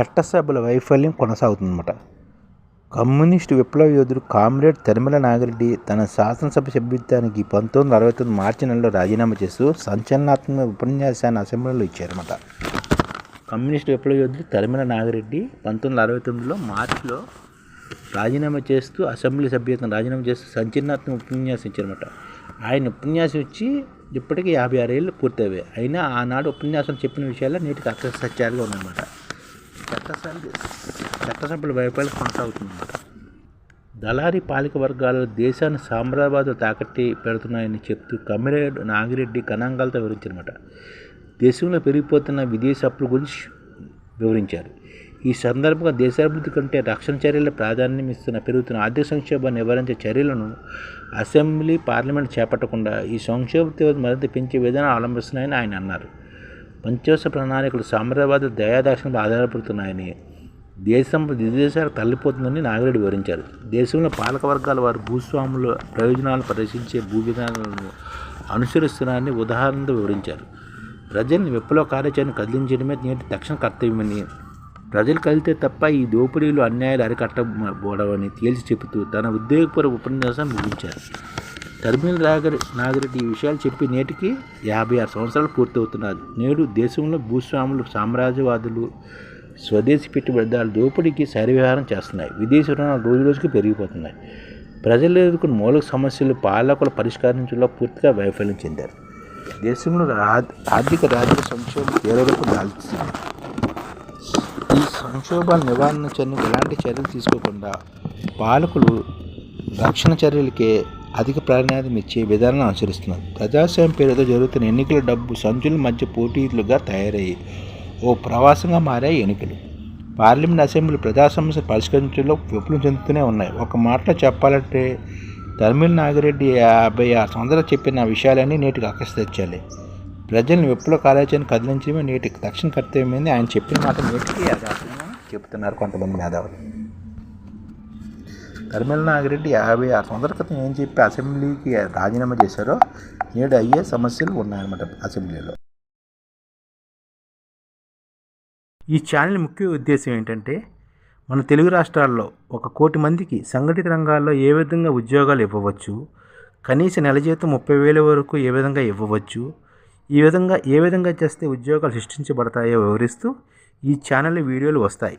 చట్టసభల వైఫల్యం కొనసాగుతుందన్నమాట. కమ్యూనిస్టు విప్లవ యోధుడు కామ్రేడ్ తరిమల నాగిరెడ్డి తన శాసనసభ సభ్యత్వానికి పంతొమ్మిది వందల అరవై తొమ్మిది మార్చి నెలలో రాజీనామా చేస్తూ సంచలనాత్మక ఉపన్యాసాన్ని అసెంబ్లీలో ఇచ్చారన్నమాట. కమ్యూనిస్టు విప్లవ యోధుడు తరిమల నాగిరెడ్డి పంతొమ్మిది వందల అరవై తొమ్మిదిలో మార్చిలో రాజీనామా చేస్తూ అసెంబ్లీ సభ్యత్వం రాజీనామా చేస్తూ సంచలనాత్మక ఉపన్యాసం ఇచ్చారన్నమాట. ఆయన ఉపన్యాసం ఇచ్చి ఇప్పటికీ యాభై ఆరు ఏళ్ళు పూర్తయ్యాయి. అయినా ఆనాడు ఉపన్యాసం చెప్పిన విషయాలు నేటికి అక్షర సత్యాలుగా ఉన్నాయన్నమాట. చట్టసభ చట్టసభల వైఫల్యం కొనసాగుతుందన్నమాట. దళారీ పాలిక వర్గాలు దేశాన్ని సామ్రాజ్యవాద తాకట్టి పెడుతున్నాయని చెప్తూ కమ్మిరెడ్డి నాగిరెడ్డి గణాంకాలతో వివరించారన్నమాట. దేశంలో పెరిగిపోతున్న విదేశీ అప్పుల గురించి వివరించారు. ఈ సందర్భంగా దేశాభివృద్ధి కంటే రక్షణ చర్యల ప్రాధాన్యం ఇస్తున్న పెరుగుతున్న ఆర్థిక సంక్షోభాన్ని నివారించే చర్యలను అసెంబ్లీ పార్లమెంట్ చేపట్టకుండా ఈ సంక్షోభ తీవ్రత మరింత పెంచే విధానం అవలంబిస్తున్నాయని ఆయన అన్నారు. పంచవర్ష ప్రణాళికలు సామ్రాజ్యవాద దయాదాక్షిణపై ఆధారపడుతున్నాయని దేశం విదేశాలకు తల్లిపోతుందని నాగిరెడ్డి వివరించారు. దేశంలో పాలక వర్గాల వారు భూస్వాముల ప్రయోజనాలను ప్రదర్శించే భూ విధానాలను అనుసరిస్తున్నారని ఉదాహరణతో వివరించారు. ప్రజల్ని విప్లవ కార్యాచరణ కదిలించడమే నేటి తక్షణ కర్తవ్యమని ప్రజలు కలితే తప్ప ఈ దోపిడీలు అన్యాయాలు అరికట్టబోడవని తేల్చి చెబుతూ తన ఉద్యోగపూర్వ ఉపన్యాసం ముగించారు. టర్మినల్ నాగరి నాగరెడ్డి ఈ విషయాలు చెప్పి నేటికి యాభై ఆరు సంవత్సరాలు పూర్తవుతున్నారు. నేడు దేశంలో భూస్వాములు సామ్రాజ్యవాదులు స్వదేశీ పెట్టుబడిదారులు దోపిడీకి సరివ్యవహారం చేస్తున్నాయి. విదేశీ రుణాలు రోజు రోజుకి పెరిగిపోతున్నాయి. ప్రజలు ఎదుర్కొన్న మౌలిక సమస్యలు పాలకులు పరిష్కరించడంలో పూర్తిగా వైఫల్యం చెందారు. దేశంలో ఆర్థిక రాజకీయ సంక్షోభం తీవ్రతకు దాల్చింది. ఈ సంక్షోభాల నివారణ చర్యలు ఎలాంటి చర్యలు తీసుకోకుండా పాలకులు రక్షణ చర్యలకే అధిక ప్రాధాన్యత ఇచ్చే విధానాన్ని అనుసరిస్తున్నారు ప్రజాస్వామ్యం పేరుతో జరుగుతున్న ఎన్నికల డబ్బు సంచుల మధ్య పోటీలుగా తయారయ్యి ఓ ప్రవాసంగా మారాయి ఎన్నికలు. పార్లమెంట్ అసెంబ్లీ ప్రజా సమస్యలు పరిష్కరించడంలో విఫలం చెందుతూనే ఉన్నాయి. ఒక మాటలో చెప్పాలంటే తమిళ నాగిరెడ్డి యాభై ఆరు సంవత్సరాలు చెప్పిన విషయాలన్నీ నేటికి ఆకర్ష తెచ్చాలి ప్రజలను విప్లవ కార్యాచరణ కదిలించడమే నేటికి తక్షణ కర్తవ్యమైంది ఆయన చెప్పిన మాట నేటికి యథార్థంగా చెబుతున్నారు కొంతమంది మేధావులు. తరిమల నాగిరెడ్డి యాభై ఆరు సంవత్సరాల క్రితం ఏం చెప్పి అసెంబ్లీకి రాజీనామా చేశారో నేడు అయ్యే సమస్యలు ఉన్నాయన్నమాట అసెంబ్లీలో. ఈ ఛానల్ ముఖ్య ఉద్దేశం ఏంటంటే మన తెలుగు రాష్ట్రాల్లో ఒక కోటి మందికి సంఘటిత రంగాల్లో ఏ విధంగా ఉద్యోగాలు ఇవ్వవచ్చు కనీస నెల జీతం ముప్పై వేల వరకు ఏ విధంగా ఇవ్వవచ్చు ఈ విధంగా ఏ విధంగా చేస్తే ఉద్యోగాలు సృష్టించబడతాయో వివరిస్తూ ఈ ఛానల్ వీడియోలు వస్తాయి.